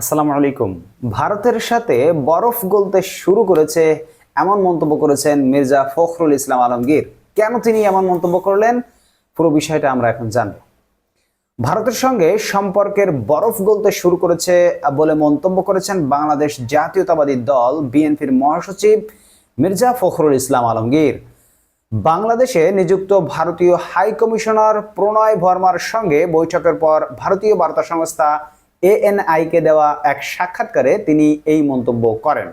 আসসালামু আলাইকুম। ভারতের সাথে বরফ গলতে শুরু করেছে এমন মন্তব্য করেছেন মির্জা ফখরুল ইসলাম আলমগীর। কেন তিনি এমন মন্তব্য করলেন? পুরো বিষয়টা আমরা এখন জানব। ভারতের সঙ্গে সম্পর্কের বরফ গলতে শুরু করেছে বলে মন্তব্য করেছেন বাংলাদেশ জাতীয়তাবাদী দল, বিএনপির মহাসচিব মির্জা ফখরুল ইসলাম আলমগীর। বাংলাদেশে নিযুক্ত ভারতীয় হাই কমিশনার প্রণয় ভর্মার সঙ্গে বৈঠকের পর ভারতীয় বার্তা সংস্থা এএনআইকে দেওয়া এক সাক্ষাৎকারে তিনি এই মন্তব্য করেন।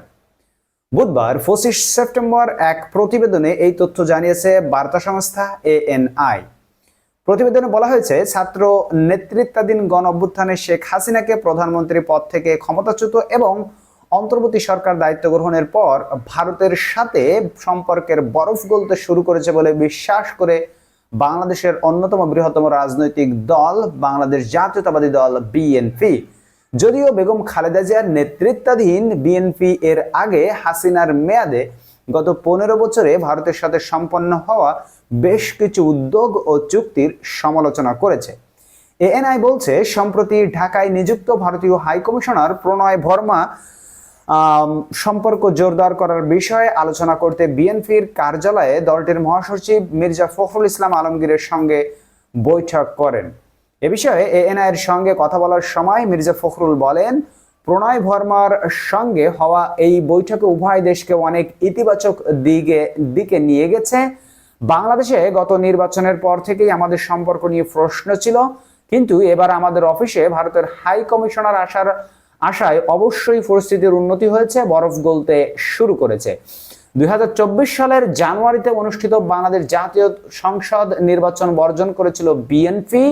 বুধবার পঁচিশ সেপ্টেম্বর এক প্রতিবেদনে এই তথ্য জানিয়েছে বার্তা সংস্থা এএনআই প্রতিবেদনে বলা হয়েছে, ছাত্র নেতৃত্বাধীন গণ অভ্যুত্থানে শেখ হাসিনাকে প্রধানমন্ত্রী পদ থেকে ক্ষমতাচ্যুত এবং অন্তর্বর্তী সরকার দায়িত্ব গ্রহণের পর ভারতের সাথে সম্পর্কের বরফ গলতে শুরু করেছে বলে বিশ্বাস করে বাংলাদেশের অন্যতম বৃহত্তম রাজনৈতিক দল বাংলাদেশ জাতীয়তাবাদী দল বিএনপি যদিও বেগম খালেদা জিয়ার নেতৃত্বাধীন বিএনপি এর আগে হাসিনার মেয়াদে গত পনেরো বছরে ভারতের সাথে সম্পন্ন হওয়া বেশ কিছু উদ্যোগ ও চুক্তির সমালোচনা করেছে। এএনআই বলছে, সম্প্রতি ঢাকায় নিযুক্ত ভারতীয় হাইকমিশনার প্রণয় ভর্মা সম্পর্ক জোরদার করার বিষয়ে আলোচনা করতে বিএনপির কার্যালয়ে দলটির মহাসচিব মির্জা ফখরুল ইসলাম আলমগীরের সঙ্গে বৈঠক করেন। এ বিষয়ে এএনআই এর সঙ্গে কথা বলার সময় মির্জা ফখরুল বলেন, প্রণয় ভর্মার সঙ্গে হওয়া এই বৈঠকে উভয় দেশকে অনেক ইতিবাচক দিকে দিকে নিয়ে গেছে। বাংলাদেশে গত নির্বাচনের পর থেকেই আমাদের সম্পর্ক নিয়ে প্রশ্ন ছিল, কিন্তু এবার আমাদের অফিসে ভারতের হাই কমিশনার আসার আশায় অবশ্যই পরিস্থিতির উন্নতি হয়েছে, বরফ গলতে শুরু করেছে। দুই হাজার চব্বিশ সালের জানুয়ারিতে অনুষ্ঠিত বাংলাদেশ জাতীয় সংসদ নির্বাচন বর্জন করেছিল বিএনপি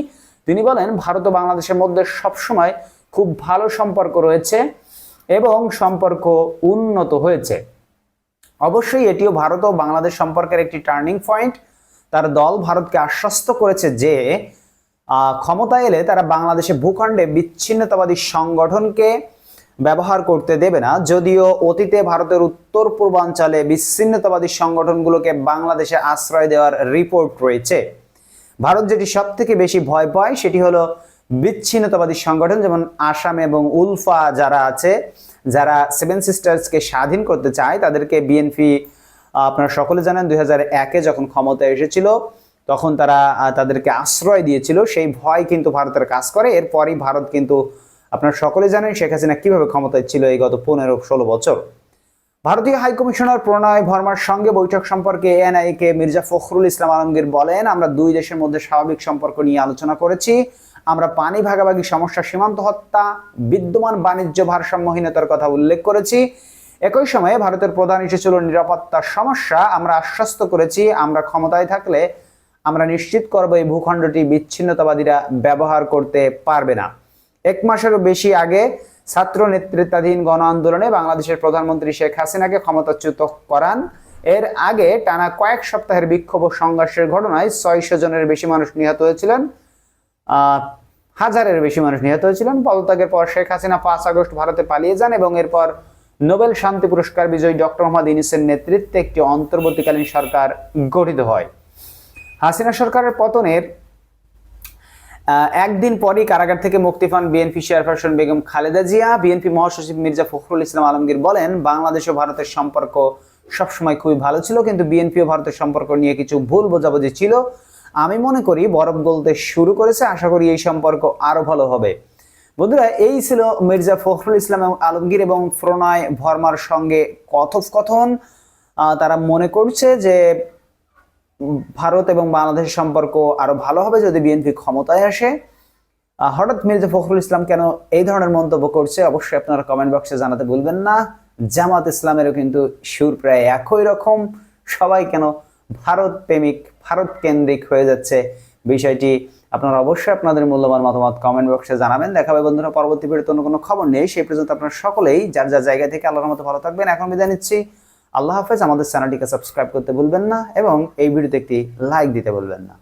তিনি বলেন, ভারত ও বাংলাদেশের মধ্যে সবসময় খুব ভালো সম্পর্ক রয়েছে এবং সম্পর্ক উন্নত হয়েছে। অবশ্যই এটিও ভারত ও বাংলাদেশ সম্পর্কের একটি টার্নিং পয়েন্ট। তার দল ভারতকে আশ্বস্ত করেছে যে আহ, ক্ষমতায় এলে তারা বাংলাদেশে ভূখণ্ডে বিচ্ছিন্নতাবাদী সংগঠনকে ব্যবহার করতে দেবে না। যদিও অতীতে ভারতের উত্তর পূর্বাঞ্চলে বিচ্ছিন্নতাবাদী সংগঠনগুলোকে বাংলাদেশে আশ্রয় দেওয়ার রিপোর্ট রয়েছে। ভারত যেটি সব থেকে বেশি ভয় পায় সেটি হলো বিচ্ছিন্নতাবাদী সংগঠন যেমন আসাম এবং উলফা যারা আছে যারা সেভেন সিস্টার্সকে স্বাধীন করতে চায় তাদেরকে বিএনপি আপনারা সকলে জানেন দুই হাজার একে যখন ক্ষমতায় এসেছিল তখন তারা তাদেরকে আশ্রয় দিয়েছিল। সেই ভয় কিন্তু ভারতের কাজ করে। এরপরই ভারত কিন্তু আপনারা সকলে জানেন শেখ হাসিনা কীভাবে ক্ষমতায় ছিল এই গত পনেরো ষোলো বছর। ভারতীয় হাইকমিশনার প্রণয় ভর্মার সঙ্গে বৈঠক সম্পর্কে এএনআই কে মির্জা ফখরুল ইসলাম আলমগীর বলেন, আমরা দুই দেশের মধ্যে স্বাভাবিক সম্পর্ক নিয়ে আলোচনা করেছি। আমরা পানি ভাগাভাগি, সমস্যা, সীমান্ত হত্যা, বিদ্যমান বাণিজ্য ভারসাম্যহীনতার কথা উল্লেখ করেছি। একই সময়ে ভারতের প্রধান ইস্যু ছিল নিরাপত্তার সমস্যা। আমরা আশ্বস্ত করেছি, আমরা ক্ষমতায় থাকলে আমরা নিশ্চিত করব এই ভূখণ্ডটি বিচ্ছিন্নতাবাদীরা ব্যবহার করতে পারবে না। এক মাসেরও বেশি আগে ছাত্র নেতৃত্বাধীন গণ আন্দোলনে বাংলাদেশের প্রধানমন্ত্রী শেখ হাসিনাকে ক্ষমতাচ্যুত করান। এর আগে টানা কয়েক সপ্তাহের বিক্ষোভ ও সংঘর্ষের ঘটনায় ছয়শো জনের বেশি মানুষ নিহত হয়েছিলেন হাজারের বেশি মানুষ নিহত হয়েছিলেন। পদত্যাগের পর শেখ হাসিনা পাঁচ আগস্ট ভারতে পালিয়ে যান এবং এরপর নোবেল শান্তি পুরস্কার বিজয়ী ডক্টর মোহাম্মদ ইউনুসের নেতৃত্বে একটি অন্তর্বর্তীকালীন সরকার গঠিত হয়। হাসিনা সরকারের পতনের একদিন পরই কারাগার থেকে মুক্তি পান BNP chairperson Begum Khaleda Zia. BNP মহাসচিব মির্জা ফখরুল ইসলাম আলমগীর বলেন, বাংলাদেশ ও ভারতের সম্পর্ক সবসময় খুবই ভালো ছিল, কিন্তু বিএনপি ও ভারতের সম্পর্ক নিয়ে কিছু ভুল বোঝাবুঝি ছিল। আমি মনে করি বরফ গলতে শুরু করেছে, আশা করি এই সম্পর্ক আরও ভালো হবে। বন্ধুরা, এই ছিল মির্জা ফখরুল ইসলাম আলমগীর এবং প্রণয় ভর্মার সঙ্গে কথোপকথন। তারা মনে করছে যে ভারত এবং বাংলাদেশের সম্পর্ক আরও ভালো হবে যদি বিএনপি ক্ষমতায় আসে। হঠাৎ মির্জা ফখরুল ইসলাম কেন এই ধরনের মন্তব্য করছে, অবশ্যই আপনারা কমেন্ট বক্সে জানাতে ভুলবেন না। জামাত ইসলামেরও কিন্তু সুর প্রায় একই রকম। সবাই কেন ভারত প্রেমিক, ভারত কেন্দ্রিক হয়ে যাচ্ছে বিষয়টি আপনারা অবশ্যই আপনাদের মূল্যবান মতামত কমেন্ট বক্সে জানাবেন। দেখাবে বন্ধুরা, পরবর্তী ভিডিওতে অন্য কোনো খবর নেই। সেই পর্যন্ত আপনারা সকলেই যার যার জায়গা থেকে আল্লাহর মতো ভালো থাকবেন। এখন বিদায় নিচ্ছি। আল্লাহ হাফেজ, আমাদের চ্যানেলটিকে সাবস্ক্রাইব করতে ভুলবেন না এবং এই ভিডিওতে একটি লাইক দিতে ভুলবেন না।